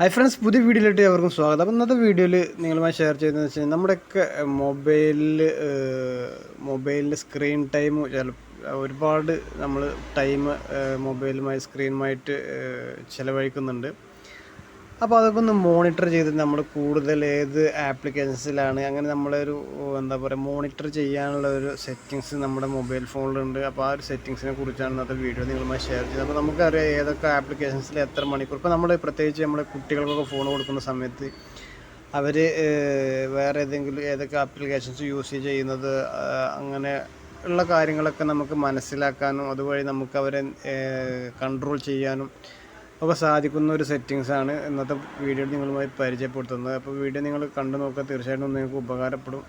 Hi friends പുതിയ വീഡിയോയിലോട്ട് എവർക്കും സ്വാഗതം. അപ്പോൾ ഇന്നത്തെ വീഡിയോയിൽ നിങ്ങളുമായി ഷെയർ ചെയ്യുന്നത് കഴിഞ്ഞാൽ നമ്മുടെയൊക്കെ മൊബൈലിൽ മൊബൈലിന്റെ സ്ക്രീൻ ടൈം ചില ഒരുപാട് നമ്മൾ ടൈം മൊബൈലുമായി സ്ക്രീനുമായിട്ട് ചിലവഴിക്കുന്നുണ്ട്. അപ്പോൾ അതൊക്കെ ഒന്ന് മോണിറ്റർ ചെയ്ത് നമ്മൾ കൂടുതൽ ഏത് ആപ്ലിക്കേഷൻസിലാണ് അങ്ങനെ നമ്മളൊരു എന്താ പറയുക മോണിറ്റർ ചെയ്യാനുള്ള ഒരു സെറ്റിങ്സ് നമ്മുടെ മൊബൈൽ ഫോണിലുണ്ട് അപ്പോൾ ആ ഒരു സെറ്റിങ്സിനെ കുറിച്ചാണ് ഇന്നത്തെ വീഡിയോ നിങ്ങളുമായി ഷെയർ ചെയ്തത്. അപ്പോൾ നമുക്കറിയാം ഏതൊക്കെ ആപ്ലിക്കേഷൻസിൽ എത്ര മണിക്കൂർ. ഇപ്പോൾ നമ്മൾ പ്രത്യേകിച്ച് നമ്മുടെ കുട്ടികൾക്കൊക്കെ ഫോൺ കൊടുക്കുന്ന സമയത്ത് അവർ വേറെ ഏതെങ്കിലും ഏതൊക്കെ ആപ്ലിക്കേഷൻസ് യൂസ് ചെയ്യുന്നത് അങ്ങനെ ഉള്ള കാര്യങ്ങളൊക്കെ നമുക്ക് മനസ്സിലാക്കാനും അതുവഴി നമുക്ക് അവരെ കൺട്രോൾ ചെയ്യാനും ഒക്കെ സാധിക്കുന്ന ഒരു സെറ്റിങ്സ് ആണ് ഇന്നത്തെ വീഡിയോ നിങ്ങളുമായി പരിചയപ്പെടുത്തുന്നത്. അപ്പോൾ വീഡിയോ നിങ്ങൾ കണ്ടു നോക്കുക. തീർച്ചയായിട്ടും നിങ്ങൾക്ക് ഉപകാരപ്പെടും.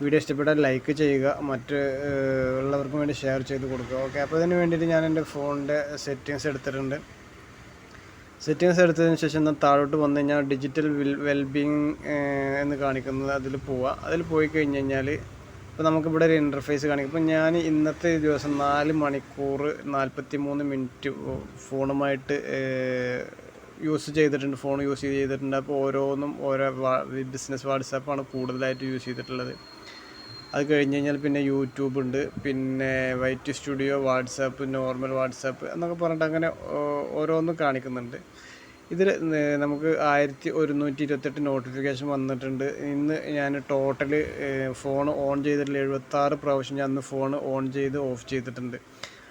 വീഡിയോ ഇഷ്ടപ്പെട്ടാൽ ലൈക്ക് ചെയ്യുക. മറ്റ് ഉള്ളവർക്കും വേണ്ടി ഷെയർ ചെയ്ത് കൊടുക്കുക. ഓക്കെ അപ്പോൾ അതിന് വേണ്ടിയിട്ട് ഞാൻ എന്റെ ഫോണിന്റെ സെറ്റിങ്സ് എടുത്തിട്ടുണ്ട്. സെറ്റിങ്സ് എടുത്തതിന് ശേഷം ഞാൻ താഴോട്ട് വന്നു കഴിഞ്ഞാൽ ഡിജിറ്റൽ വെൽ വെൽബീങ് എന്ന് കാണിക്കുന്നത് അതിൽ പോവുക അതിൽ പോയി കഴിഞ്ഞ് കഴിഞ്ഞാൽ ഇപ്പോൾ നമുക്കിവിടെ ഒരു ഇന്റർഫേസ് കാണിക്കും. ഇപ്പോൾ ഞാൻ ഇന്നത്തെ ദിവസം നാല് മണിക്കൂർ നാൽപ്പത്തി മൂന്ന് മിനിറ്റ് ഫോണുമായിട്ട് യൂസ് ചെയ്തിട്ടുണ്ട്. ഫോൺ യൂസ് ചെയ്തിട്ടുണ്ട്. അപ്പോൾ ഓരോന്നും ഓരോ ബിസിനസ് വാട്സാപ്പാണ് കൂടുതലായിട്ട് യൂസ് ചെയ്തിട്ടുള്ളത്. അത് കഴിഞ്ഞ് കഴിഞ്ഞാൽ പിന്നെ യൂട്യൂബ് ഉണ്ട്. പിന്നെ white studio WhatsApp normal WhatsApp എന്നൊക്കെ പറഞ്ഞിട്ട് അങ്ങനെ ഓരോന്നും കാണിക്കുന്നുണ്ട്. ഇതിൽ നമുക്ക് ആയിരത്തി ഒരുന്നൂറ്റി ഇരുപത്തെട്ട് നോട്ടിഫിക്കേഷൻ വന്നിട്ടുണ്ട്. ഇന്ന് ഞാൻ ടോട്ടൽ ഫോൺ ഓൺ ചെയ്തിട്ടുള്ള എഴുപത്താറ് പ്രാവശ്യം ഞാൻ അന്ന് ഫോൺ ഓൺ ചെയ്ത് ഓഫ് ചെയ്തിട്ടുണ്ട്.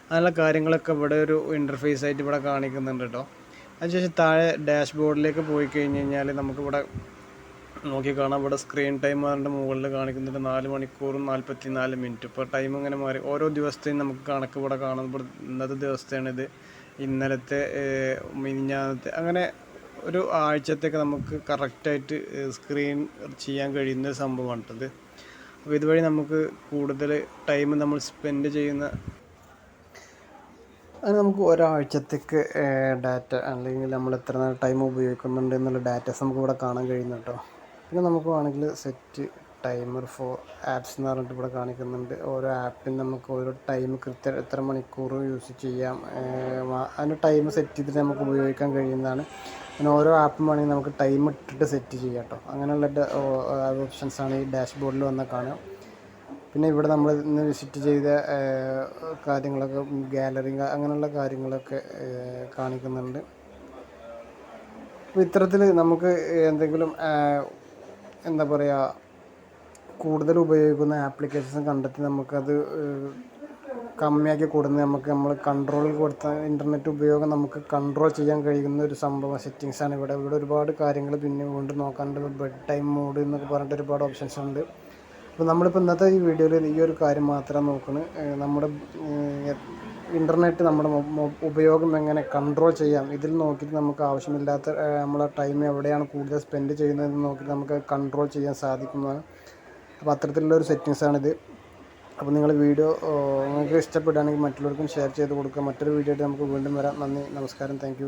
അങ്ങനെയുള്ള കാര്യങ്ങളൊക്കെ ഇവിടെ ഒരു ഇന്റർഫേസ് ആയിട്ട് ഇവിടെ കാണിക്കുന്നുണ്ട് കേട്ടോ അതിനുശേഷം താഴെ ഡാഷ്ബോർഡിലേക്ക് പോയി കഴിഞ്ഞ് കഴിഞ്ഞാൽ നമുക്കിവിടെ നോക്കി കാണാം. ഇവിടെ സ്ക്രീൻ ടൈം അതിന്റെ മുകളിൽ കാണിക്കുന്നുണ്ട്. നാല് മണിക്കൂറും നാൽപ്പത്തി നാല് മിനിറ്റ് ഇപ്പോൾ ടൈം ഇങ്ങനെ മാറി. ഓരോ ദിവസത്തെയും നമുക്ക് കണക്ക് ഇവിടെ കാണാം. ഇവിടെ ഇന്നത്തെ ദിവസത്തെയാണ് ഇത് ഇന്നലത്തെ മിനിഞ്ഞാന്നത്തെ അങ്ങനെ ഒരു ആഴ്ചത്തേക്ക് നമുക്ക് കറക്റ്റായിട്ട് സ്ക്രീൻ ചെയ്യാൻ കഴിയുന്ന ഒരു സംഭവമാണ് ഇത് അപ്പോൾ ഇതുവഴി നമുക്ക് കൂടുതൽ ടൈം നമ്മൾ സ്പെൻഡ് ചെയ്യുന്ന അത് നമുക്ക് ഒരാഴ്ചത്തേക്ക് ഡാറ്റ അല്ലെങ്കിൽ നമ്മൾ എത്ര നേരം ടൈം ഉപയോഗിക്കുന്നുണ്ട് എന്നുള്ള ഡാറ്റാസ് നമുക്ക് ഇവിടെ കാണാൻ കഴിയുന്നു കേട്ടോ. പിന്നെ നമുക്ക് വേണമെങ്കിൽ സെറ്റ് ടൈമർ ഫോർ ആപ്സ് എന്ന് പറഞ്ഞിട്ട് ഇവിടെ കാണിക്കുന്നുണ്ട്. ഓരോ ആപ്പിന് നമുക്ക് ഓരോ ടൈം കൃത്യം എത്ര മണിക്കൂർ യൂസ് ചെയ്യാം. അതിന് ടൈം സെറ്റ് ചെയ്തിട്ട് നമുക്ക് ഉപയോഗിക്കാൻ കഴിയുന്നതാണ്. പിന്നെ ഓരോ ആപ്പും വേണമെങ്കിൽ നമുക്ക് ടൈം ഇട്ടിട്ട് സെറ്റ് ചെയ്യാം കേട്ടോ അങ്ങനെയുള്ള ഓപ്ഷൻസാണ് ഈ ഡാഷ്ബോർഡിൽ വന്നാൽ കാണാം. പിന്നെ ഇവിടെ നമ്മൾ ഇന്ന് വിസിറ്റ് ചെയ്ത കാര്യങ്ങളൊക്കെ ഗാലറി അങ്ങനെയുള്ള കാര്യങ്ങളൊക്കെ കാണിക്കുന്നുണ്ട്. ഇത്തരത്തിൽ നമുക്ക് എന്തെങ്കിലും എന്താ പറയുക കൂടുതൽ ഉപയോഗിക്കുന്ന ആപ്ലിക്കേഷൻസ് കണ്ടെത്തി നമുക്കത് കമ്മിയാക്കി കൊടുന്ന് നമുക്ക് നമ്മൾ കൺട്രോളിൽ കൊടുത്ത ഇന്റർനെറ്റ് ഉപയോഗം നമുക്ക് കൺട്രോൾ ചെയ്യാൻ കഴിയുന്ന ഒരു സംഭവം സെറ്റിങ്സാണ് ഇവിടെ. ഇവിടെ ഒരുപാട് കാര്യങ്ങൾ പിന്നെ വീണ്ടും നോക്കാനുണ്ട്. ബെഡ് ടൈം മോഡ് എന്നൊക്കെ പറഞ്ഞിട്ട് ഒരുപാട് ഓപ്ഷൻസ് ഉണ്ട്. അപ്പോൾ നമ്മളിപ്പോൾ ഇന്നത്തെ ഈ വീഡിയോയിൽ ഈ ഒരു കാര്യം മാത്രം നോക്കുന്നത് നമ്മുടെ ഇന്റർനെറ്റ് നമ്മുടെ ഉപയോഗം എങ്ങനെ കൺട്രോൾ ചെയ്യാം? ഇതിൽ നോക്കിയിട്ട് നമുക്ക് ആവശ്യമില്ലാത്ത നമ്മളെ ടൈം എവിടെയാണ് കൂടുതൽ സ്പെൻഡ് ചെയ്യുന്നതെന്ന് നോക്കി നമുക്ക് കൺട്രോൾ ചെയ്യാൻ സാധിക്കുന്നതാണ്. അപ്പോൾ അത്തരത്തിലുള്ള ഒരു സെറ്റിങ്സാണിത് അപ്പോൾ നിങ്ങൾ വീഡിയോ നിങ്ങൾക്ക് ഇഷ്ടപ്പെടുകയാണെങ്കിൽ മറ്റുള്ളവർക്കും ഷെയർ ചെയ്ത് കൊടുക്കുക. മറ്റൊരു വീഡിയോ ആയിട്ട് നമുക്ക് വീണ്ടും വരാം. നന്ദി നമസ്കാരം. താങ്ക്